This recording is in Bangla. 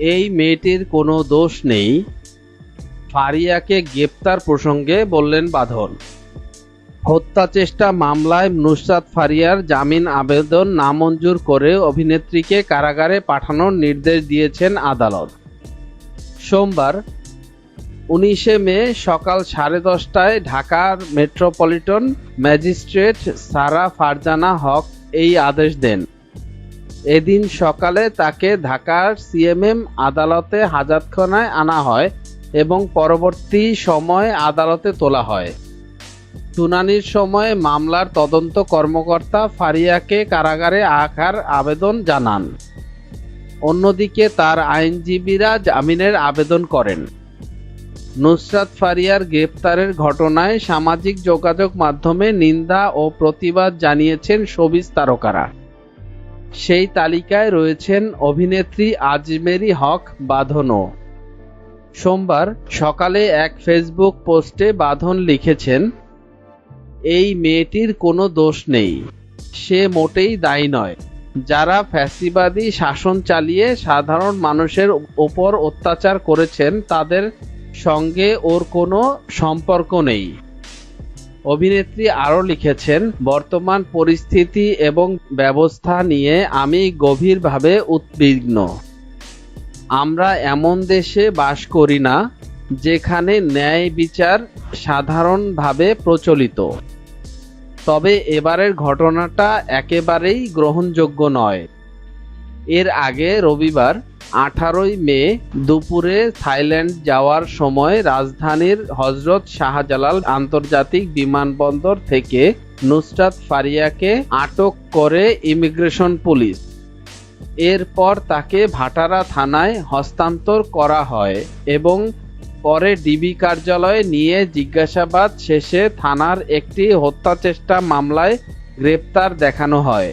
এই মেয়েটির কোনো দোষ নেই। ফারিয়াকে গ্রেপ্তার প্রসঙ্গে বললেন বাঁধন। হত্যা চেষ্টা মামলায় নুসরাত ফারিয়ার জামিন আবেদন নামঞ্জুর করে অভিনেত্রীকে কারাগারে পাঠানোর নির্দেশ দিয়েছেন আদালত। সোমবার, উনিশে মে সকাল সাড়ে দশটায় ঢাকার মেট্রোপলিটন ম্যাজিস্ট্রেট সারা ফারজানা হক এই আদেশ দেন। এদিন সকালে তাকে ঢাকার সিএমএম আদালতে হাজতখানায় আনা হয় এবং পরবর্তী সময় আদালতে তোলা হয়। শুনানির সময় মামলার তদন্ত কর্মকর্তা ফারিয়াকে কারাগারে আখার আবেদন জানান। অন্যদিকে তার আইনজীবীরা জামিনের আবেদন করেন। নুসরাত ফারিয়ার গ্রেপ্তারের ঘটনায় সামাজিক যোগাযোগ মাধ্যমে নিন্দা ও প্রতিবাদ জানিয়েছেন শোবিজ তারকারা। সেই তালিকায় রয়েছেন অভিনেত্রী আজমেরি হক বাঁধনও। সোমবার সকালে এক ফেসবুক পোস্টে বাঁধন লিখেছেন, এই মেয়েটির কোনো দোষ নেই, সে মোটেই দায়ী নয়। যারা ফ্যাসিবাদী শাসন চালিয়ে সাধারণ মানুষের ওপর অত্যাচার করেছেন, তাদের সঙ্গে ওর কোনো সম্পর্ক নেই। অভিনেত্রী আরও লিখেছেন, বর্তমান পরিস্থিতি এবং ব্যবস্থা নিয়ে আমি গভীরভাবে উদ্বিগ্ন। আমরা এমন দেশে বাস করি না, যেখানে ন্যায় বিচার সাধারণভাবে প্রচলিত। তবে এবারের ঘটনাটা একেবারেই গ্রহণযোগ্য নয়। এর আগে রবিবার আঠারোই মে দুপুরে থাইল্যান্ড যাওয়ার সময় রাজধানীর হজরত শাহজালাল আন্তর্জাতিক বিমানবন্দর থেকে নুসরাত ফারিয়াকে আটক করে ইমিগ্রেশন পুলিশ। এরপর তাকে ভাটারা থানায় হস্তান্তর করা হয় এবং পরে ডিবি কার্যালয়ে নিয়ে জিজ্ঞাসাবাদ শেষে থানার একটি হত্যাচেষ্টা মামলায় গ্রেপ্তার দেখানো হয়।